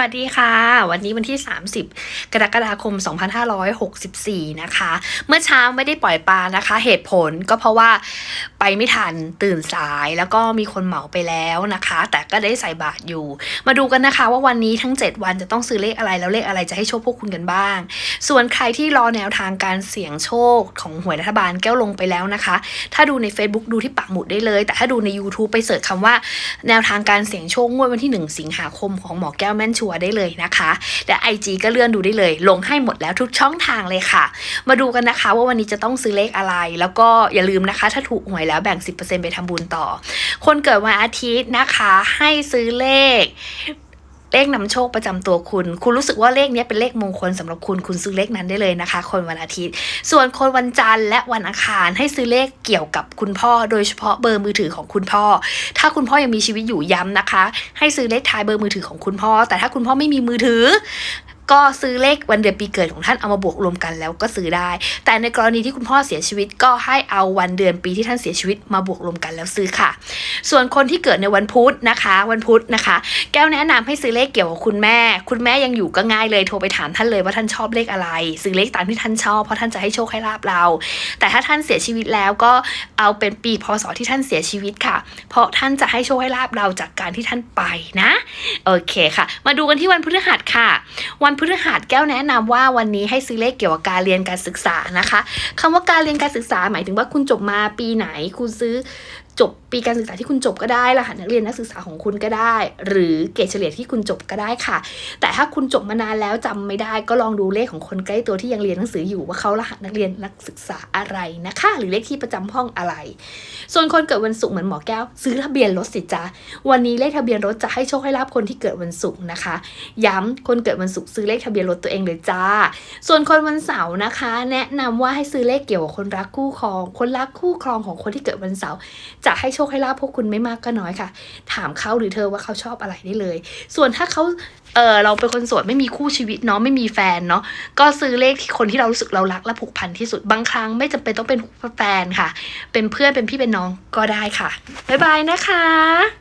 สวัสดีค่ะ วันนี้วันที่ 30 กรกฎาคม 2564 นะคะ เมื่อเช้าไม่ได้ปล่อยปลานะคะ เหตุผลก็เพราะว่าไปไม่ทันตื่นสายแล้วก็มีคนเหมาไปแล้วนะคะ แต่ก็ได้ใส่บาทอยู่ มาดูกันนะคะว่าวันนี้ทั้ง 7 วันจะต้องซื้อเลขอะไรแล้วเลขอะไรจะให้โชคพวกคุณกันบ้าง ส่วนใครที่รอแนวทางการเสี่ยงโชคของหวยรัฐบาลแก้วลงไปแล้วนะคะ ถ้าดูใน Facebook ดูที่ปักหมุดได้เลย แต่ถ้าดูใน YouTube ไปเสิร์ชคำว่า แนวทางการเสี่ยงโชคงวดวันที่ 1 สิงหาคมของหมอแก้วแม่นชัวได้เลยนะคะ และ IG ก็เลื่อนดูได้เลย ลงให้หมดแล้วทุกช่องทางเลยค่ะ มาดูกันนะคะว่าวันนี้จะต้องซื้อเลขอะไร แล้วก็อย่าลืมนะคะ ถ้าถูกหวยแล้วแบ่ง 10%ไปทำบุญต่อ คนเกิดวันอาทิตย์นะคะให้ซื้อเลข เลขนำโชคประจำตัวคุณ คุณรู้สึกว่าเลขนี้เป็นเลขมงคลสำหรับคุณคุณซื้อเลขนั้นได้เลยนะคะ คนวันอาทิตย์ ส่วนคนวันจันทร์และวันอังคารให้ซื้อเลขเกี่ยวกับคุณพ่อ โดยเฉพาะเบอร์มือถือของคุณพ่อ ถ้าคุณพ่อยังมีชีวิตอยู่ย้ำนะคะ ให้ซื้อเลขท้ายเบอร์มือถือของคุณพ่อ แต่ถ้าคุณพ่อไม่มีมือถือ ก็ซื้อเลขวันเดือนปีเกิดของท่านเอามาบวกรวมกันแล้วก็ซื้อได้ แต่ในกรณีที่คุณพ่อเสียชีวิตก็ให้เอาวันเดือนปีที่ท่านเสียชีวิตมาบวกรวมกันแล้วซื้อค่ะ ส่วนคนที่เกิดในวันพุธนะคะ วันพุธนะคะ แก้วแนะนำให้ซื้อเลขเกี่ยวกับคุณแม่ คุณแม่ยังอยู่ก็ง่ายเลยโทรไปถามท่านเลยว่าท่านชอบเลขอะไร ซื้อเลขตามที่ท่านชอบเพราะท่านจะให้โชคให้ลาบเรา แต่ถ้าท่านเสียชีวิตแล้วก็เอาเป็นปีพศที่ท่านเสียชีวิตค่ะ เพราะท่านจะให้โชคให้ลาบเราจากการที่ท่านไปนะโอเคค่ะ มาดูกันที่วันพฤหัสค่ะ วันพฤหัสแก้วแนะนำว่าวันนี้ให้ซื้อเลขเกี่ยวกับการเรียนการศึกษานะคะคำว่าการเรียนการศึกษาหมายถึงว่าคุณจบมาปีไหน คุณซื้อจบปีการศึกษาที่คุณจบก็ได้รหัสนักเรียนนักศึกษาของคุณก็ได้ หรือเกรดเฉลี่ยที่คุณจบก็ได้ค่ะ แต่ถ้าคุณจบมานานแล้วจำไม่ได้ ก็ลองดูเลขของคนใกล้ตัวที่ยังเรียนหนังสืออยู่ว่าเขารหัสนักเรียนนักศึกษาอะไรนะคะ หรือเลขที่ประจำห้องอะไร ส่วนคนเกิดวันศุกร์เหมือนหมอแก้ว ซื้อทะเบียนรถสิจ้าวันนี้เลขทะเบียนรถจะให้โชคให้ลาบคนที่เกิดวันศุกร์นะคะ ย้ำคนเกิดวันศุกร์ซื้อเลขทะเบียนรถตัวเองเลยจ้า ส่วนคนวันเสาร์นะคะ แนะนำว่าให้ซื้อเลขเกี่ยวกับคนรักคู่ครอง คนรักคู่ครองของคนที่เกิดวันเสาร์จะให้โชคให้ลาบพวกคุณไม่มากก็น้อยค่ะ ถามเขาหรือเธอว่าเขาชอบอะไรได้เลย ส่วนถ้าเขาเออเราเป็นคนโสดไม่มีคู่ชีวิตเนาะไม่มีแฟนเนาะก็ซื้อเลขที่คนที่เรารู้สึกเรารักและผูกพันที่สุดบางครั้งไม่จำเป็นต้องเป็นแฟนค่ะ เป็นเพื่อนเป็นพี่เป็นน้องก็ได้ค่ะบ๊ายบายนะคะ